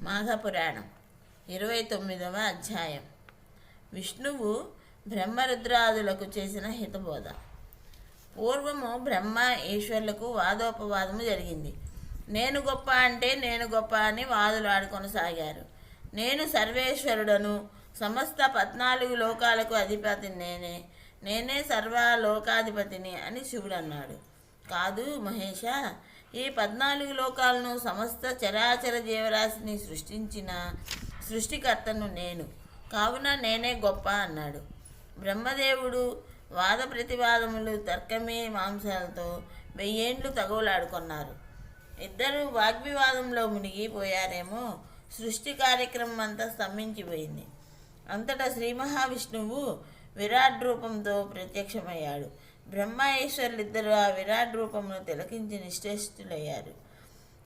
మాఘపురాణం ఇరవై తొమ్మిదవ అధ్యాయం. విష్ణువు బ్రహ్మరుద్రాదులకు చేసిన హితబోధ. పూర్వము బ్రహ్మ ఈశ్వర్లకు వాదోపవాదము జరిగింది. నేను గొప్ప అంటే నేను గొప్ప అని వాదులు ఆడుకొనసాగారు. నేను సర్వేశ్వరుడను సమస్త పద్నాలుగు లోకాలకు అధిపతి నేనే నేనే సర్వ లోకాధిపతిని అని శివుడు అన్నాడు. కాదు మహేష ఈ పద్నాలుగు లోకాలను సమస్త చరాచర జీవరాశిని సృష్టించిన సృష్టికర్తను నేను. కావున నేనే గొప్ప అన్నాడు. బ్రహ్మదేవుడు వాద ప్రతివాదములు తర్కమే మాంసాలతో వెయ్యేండ్లు తగులాడుకున్నారు ఇద్దరు వాగ్వివాదంలో మునిగిపోయారేమో సృష్టి కార్యక్రమం అంతా స్తంభించిపోయింది. అంతటా శ్రీ మహావిష్ణువు విరాట్ రూపంతో ప్రత్యక్షమయ్యాడు. బ్రహ్మ ఈశ్వరులిద్దరూ ఆ విరాట్ రూపంలో తిలకించి నిశ్చేష్టులయ్యారు.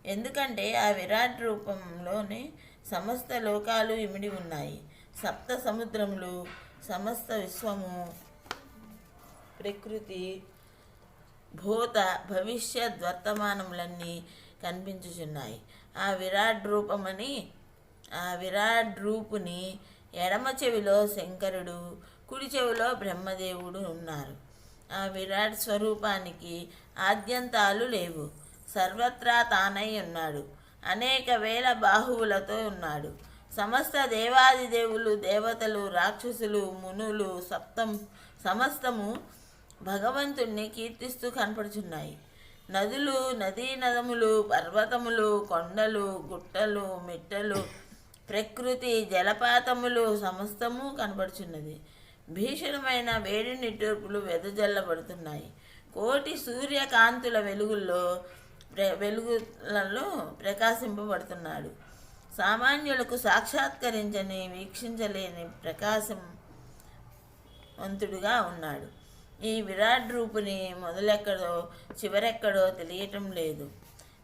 ఎందుకంటే ఆ విరాట్ రూపంలోనే సమస్త లోకాలు ఇమిడి ఉన్నాయి. సప్త సముద్రములు సమస్త విశ్వము ప్రకృతి భూత భవిష్యత్ వర్తమానములన్నీ కనిపించుచున్నాయి. ఆ విరాట్ రూపమని ఆ విరాట్ రూపుని ఎడమ చెవిలో శంకరుడు కుడి చెవిలో బ్రహ్మదేవుడు ఉన్నారు. ఆ విరాట్ స్వరూపానికి ఆద్యంతాలు లేవు. సర్వత్రా తానై ఉన్నాడు. అనేక వేల బాహువులతో ఉన్నాడు. సమస్త దేవాది దేవులు దేవతలు రాక్షసులు మునులు సప్తం సమస్తము భగవంతుణ్ణి కీర్తిస్తూ కనపడుచున్నాయి. నదులు నదీ నదములు పర్వతములు కొండలు గుట్టలు మిట్టలు ప్రకృతి జలపాతములు సమస్తము కనపడుచున్నది భీషణమైన వేడి నిట్టూర్పులు వెదజల్లబడుతున్నాయి. కోటి సూర్యకాంతుల వెలుగుల్లో వెలుగులలో ప్రకాశింపబడుతున్నాడు. సామాన్యులకు సాక్షాత్కరించని వీక్షించలేని ప్రకాశం వంతుడుగా ఉన్నాడు. ఈ విరాట్ రూపుని మొదలెక్కడో చివరెక్కడో తెలియటం లేదు.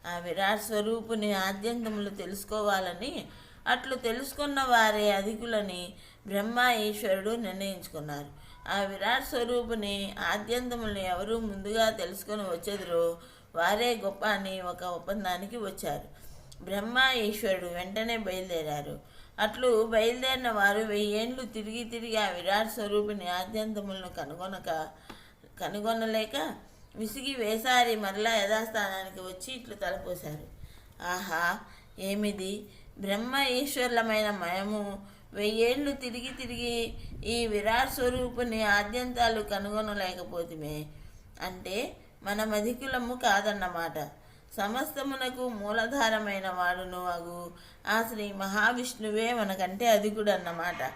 ఆ విరాట్ స్వరూపుని ఆద్యంతములు తెలుసుకోవాలని అట్లు తెలుసుకున్న వారే అధికులని బ్రహ్మ ఈశ్వరుడు నిర్ణయించుకున్నారు. ఆ విరాట్ స్వరూపుని ఆద్యంతములను ఎవరు ముందుగా తెలుసుకొని వచ్చేదిరో. వారే గొప్ప అని ఒక ఒప్పందానికి వచ్చారు. బ్రహ్మ ఈశ్వరుడు వెంటనే బయలుదేరారు. అట్లు బయలుదేరిన వారు వెయ్యేండ్లు తిరిగి తిరిగి ఆ విరాట్ స్వరూపుని ఆద్యంతములను కనుగొనక కనుగొనలేక విసిగి వేసారి మరలా యథాస్థానానికి వచ్చి ఇట్లు తలపోశారు. ఆహా! ఏమిది? బ్రహ్మ ఈశ్వర్లమైన మయము వెయ్యేళ్ళు తిరిగి తిరిగి ఈ విరాట్ స్వరూపుని ఆద్యంతాలు కనుగొనలేకపోతుమే. అంటే మన మధికులము కాదన్నమాట. సమస్తమునకు మూలధారమైన వాడును అగు. ఆ శ్రీ మహావిష్ణువే మనకంటే అధికుడు అన్నమాట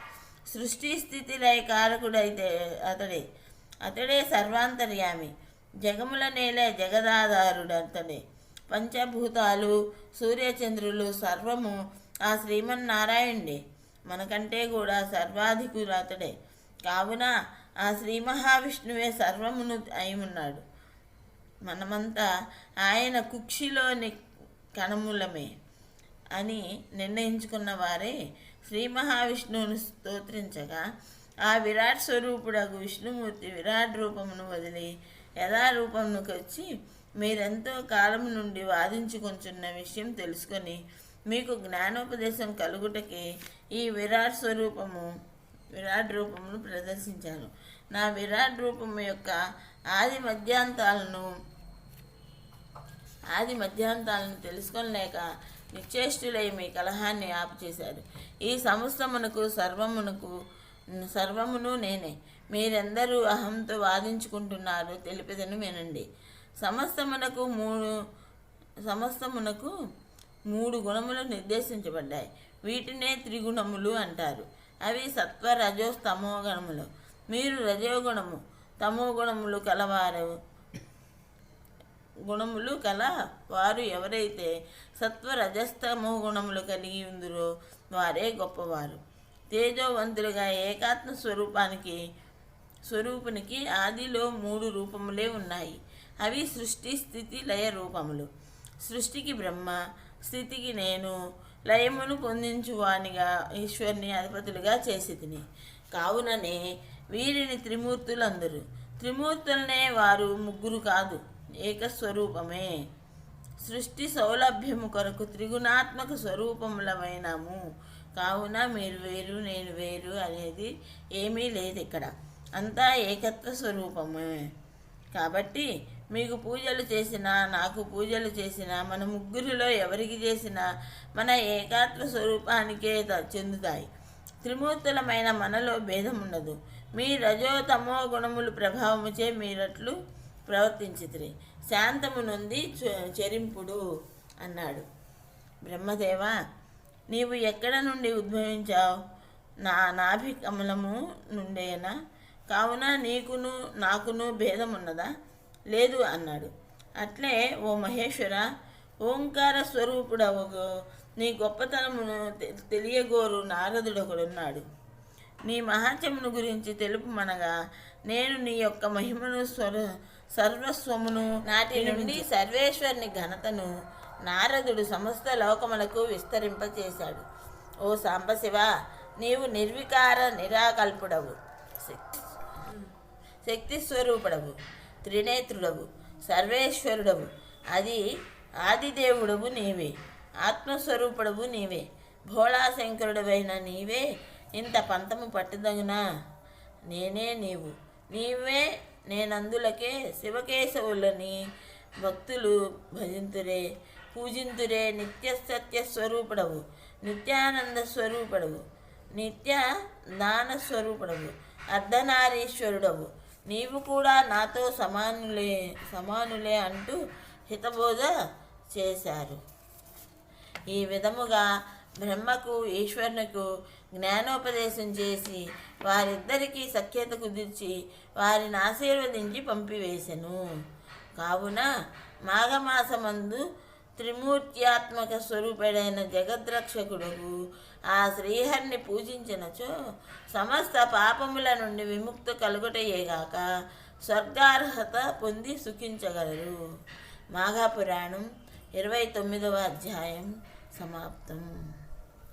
సృష్టి స్థితి లయ కారకుడైతే అతడే. అతడే సర్వాంతర్యామి. జగముల నేలే జగదాధారుడు అతడే పంచభూతాలు సూర్యచంద్రులు సర్వము ఆ శ్రీమన్నారాయణుడే మనకంటే కూడా సర్వాధికురాతడే. కావున ఆ శ్రీ మహావిష్ణువే సర్వమును అయి ఉన్నాడు మనమంతా ఆయన కుక్షిలోని కణములమే అని నిర్ణయించుకున్న వారే శ్రీ మహావిష్ణువును స్తోత్రించగా ఆ విరాట్ స్వరూపుడగు విష్ణుమూర్తి విరాట్ రూపమును వదిలి యథారూపమునకు వచ్చి మీరెంతో కాలం నుండి వాదించుకుంటున్న విషయం తెలుసుకొని మీకు జ్ఞానోపదేశం కలుగుటకి ఈ విరాట్ స్వరూపము విరాట్ రూపమును ప్రదర్శించాను. నా విరాట్ రూపము యొక్క ఆది మధ్యాంతాలను ఆది మధ్యాంతాలను తెలుసుకోలేక నిశ్చేష్టులై మీ కలహాన్ని ఆపుచేశారు. ఈ సమస్తమునకు సర్వమునకు సర్వమును నేనే. మీరెందరూ అహంతో వాదించుకుంటున్నారు తెలిపిదను వినండి. సమస్తమునకు మూడు సమస్తమునకు మూడు గుణములు నిర్దేశించబడ్డాయి. వీటినే త్రిగుణములు అంటారు. అవి సత్వ రజో తమో గుణములు. మీరు రజోగుణము తమో గుణములు కలవారు. గుణములు కల వారు ఎవరైతే సత్వ రజస్తమో గుణములు కలిగి ఉందిరో వారే గొప్పవారు. తేజోవంతులుగా ఏకాత్మ స్వరూపానికి స్వరూపునికి ఆదిలో మూడు రూపములే ఉన్నాయి. అవి సృష్టి స్థితి లయ రూపములు. సృష్టికి బ్రహ్మ స్థితికి నేను లయమును పొందించువానిగా ఈశ్వరుని అధిపతులుగా చేసి తిని కావుననే వీరిని త్రిమూర్తులు అందరు త్రిమూర్తులనే వారు ముగ్గురు కాదు ఏకస్వరూపమే. సృష్టి సౌలభ్యము కొరకు త్రిగుణాత్మక స్వరూపములమైనము. కావున మీరు వేరు నేను వేరు అనేది ఏమీ లేదు ఇక్కడ అంతా ఏకత్వ స్వరూపమే. కాబట్టి మీకు పూజలు చేసినా నాకు పూజలు చేసినా మన ముగ్గురిలో ఎవరికి చేసినా మన ఏకాత్మ స్వరూపానికే చెందుతాయి. త్రిమూర్తులమైన మనలో భేదం ఉండదు. మీ రజో తమో గుణములు ప్రభావముచే మీరట్లు ప్రవర్తించితిరి. శాంతము నుండి చ- చెరింపుడు అన్నాడు. బ్రహ్మదేవ నీవు ఎక్కడ నుండి ఉద్భవించావు? నా నాభి కమలము నుండేనా? కావున నీకును నాకును భేదం ఉన్నదా లేదు అన్నాడు. అట్లే ఓ మహేశ్వర ఓంకార స్వరూపుడవగు నీ గొప్పతనమును తెలియగోరు నారదుడొకడున్నాడు. నీ మహాత్యమును గురించి తెలుపుమనగా నేను నీ యొక్క మహిమను స్వర సర్వస్వమును నాటి నుండి సర్వేశ్వరుని ఘనతను నారదుడు సమస్త లోకములకు విస్తరింపచేశాడు. ఓ సాంబశివ నీవు నిర్వికార నిరాకల్పుడవు. శక్తి శక్తి స్వరూపుడవు. త్రినేత్రుడవు సర్వేశ్వరుడవు. అది ఆదిదేవుడవు నీవే ఆత్మస్వరూపుడవు నీవే భోళాశంకరుడవైన నీవే. ఇంత పంతము పట్టుదగునా? నేనే నీవు. నీవే నేనందులకే శివకేశవులని భక్తులు భజింతురే పూజింతురే నిత్య సత్య స్వరూపుడవు నిత్యానంద స్వరూపుడవు నిత్య దాన స్వరూపుడవు అర్ధనారీశ్వరుడవు. నీవు కూడా నాతో సమానులే సమానులే అంటూ హితబోధ చేశారు. ఈ విధముగా బ్రహ్మకు ఈశ్వరునకు జ్ఞానోపదేశం చేసి వారిద్దరికీ సఖ్యత కుదిర్చి వారిని ఆశీర్వదించి పంపివేశను కావున మాఘమాసమందు త్రిమూర్త్యాత్మక స్వరూపుడైన జగద్రక్షకుడు ఆ శ్రీహరిని పూజించినచో సమస్త పాపముల నుండి విముక్త కలుగుటయేగాక స్వర్గార్హత పొంది సుఖించగలరు. మాఘపురాణం ఇరవై తొమ్మిదవ అధ్యాయం సమాప్తం.